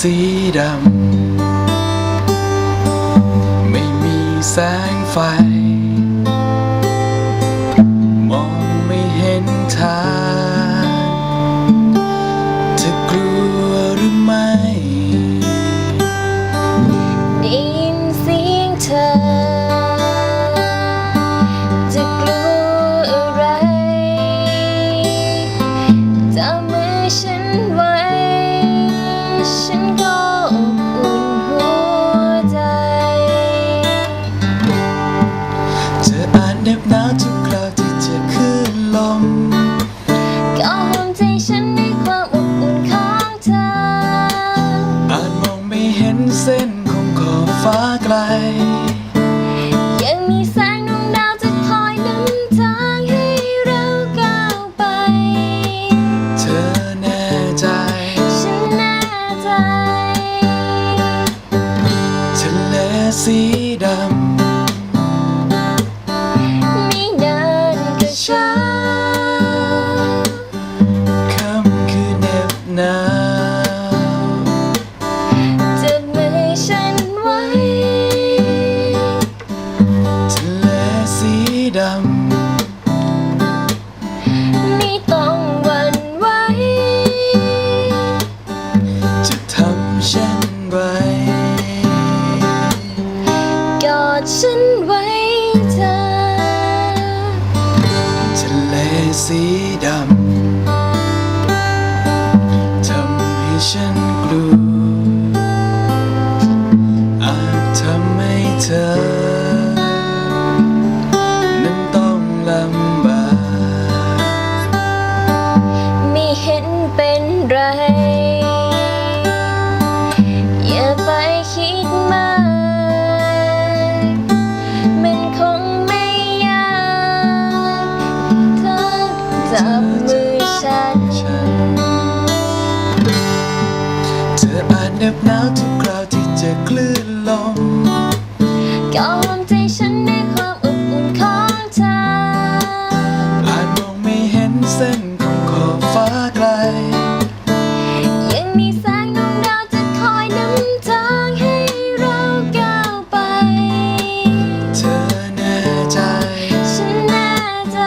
สีดำ ไม่มีแสงไฟ สีดำไม่นานก็เช้าค่ำคือเหน็บหนาวจับมือฉันไว้ทะเลสีดำไม่ต้อง สีดำ เหน็บหนาวทุกคราวที่เจอคลื่นลมก็หอมใจฉันด้วยความอบอุ่นของเธออาจมองไม่เห็นเส้นของขอบฟ้าไกล ยังมีแสงดวงดาวจะคอยนำทางให้เราก้าวไป เธอแน่ใจฉันแน่ใจ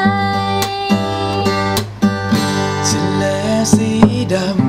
ทะเลสีดำ